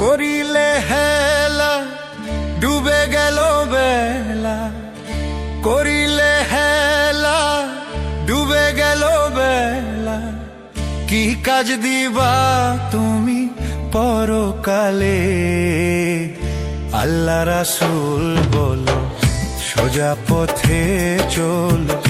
করিলে হেলা, ডুবে গেল বেলা। করিলে হেলা, ডুবে গেল বেলা। কি কাজ দিবা তুমি পরকালে? আল্লাহ রাসুল বলো, সোজা পথে চলো।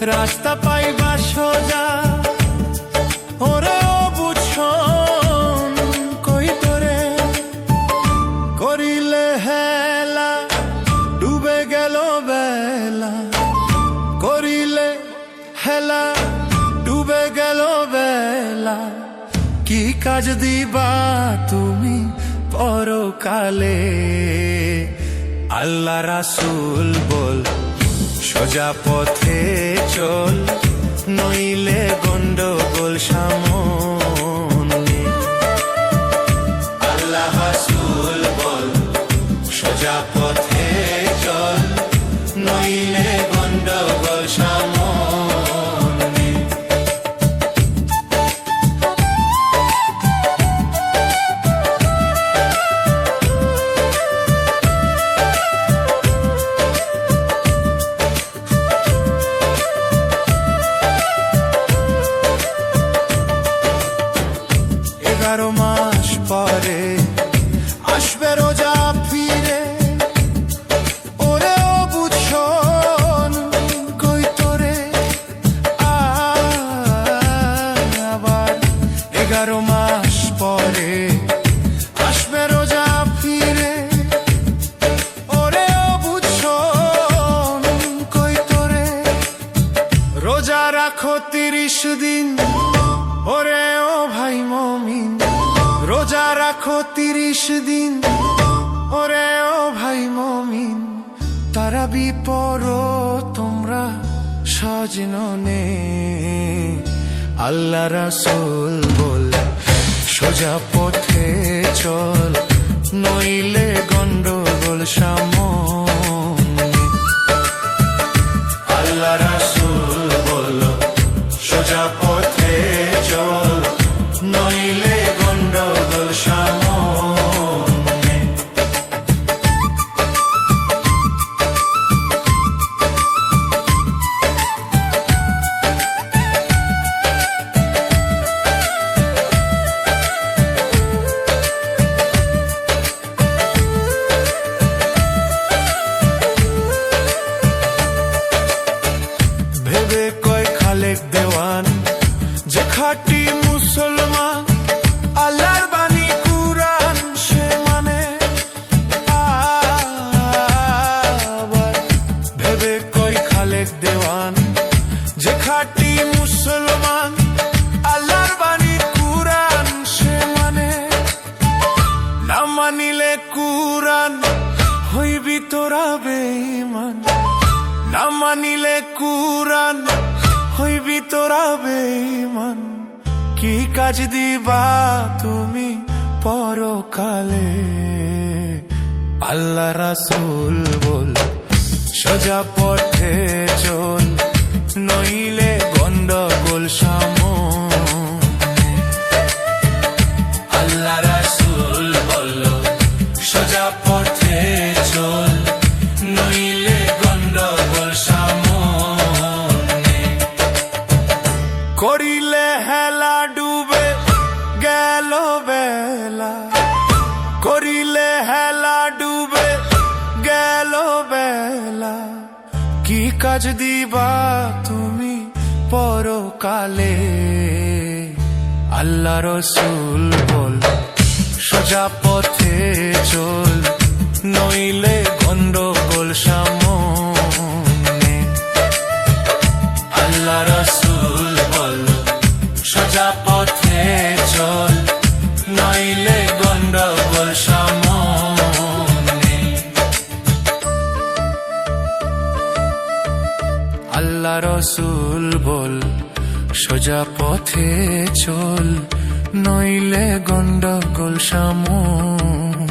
রাস্তা পাইবা সোজা। ওরে বুঝন, কই তোরে? করিলে হেলা, ডুবে গেল বেলা। করিলে হেলা, ডুবে গেল বেলা। কি কাজ দিবা তুমি পরকালে? আল্লাহ রাসুল বল সোজা পথে চল নইলে গন্ডগোল সামনে রাখো তিরিশ দিন। ওরে ও ভাই মমিন, তারা বিপর তোমরা সাজননে আল্লাহ রাসুল বল, সোজা পথে চল, নইলে গন্ডগোল সামনে দেওয়ান যে খাটি মুসলমান আল্লাহর বাণী কুরআন সে মানে আবার ভেবে কয় খালেক দেওয়ান যে খাটি মুসলমান আল্লাহর বাণী কুরআন সে মানে না মানিলে কুরআন হইবি তোরা বেঈমান না মানিলে কুরান হইবি তোরা বেমন কি কাজ দিবা তুমি পরকালে? আল্লাহ রাসুল বল, সোজা পথে চল, নইলে কাজ দিবা তুমি পরকালে। আল্লাহ রসুল বল সোজা পথে চল নইলে গন্ডগোল সামনে আল্লাহ রসুল বল সোজা পথে চল নইলে গন্ডগোল সামনে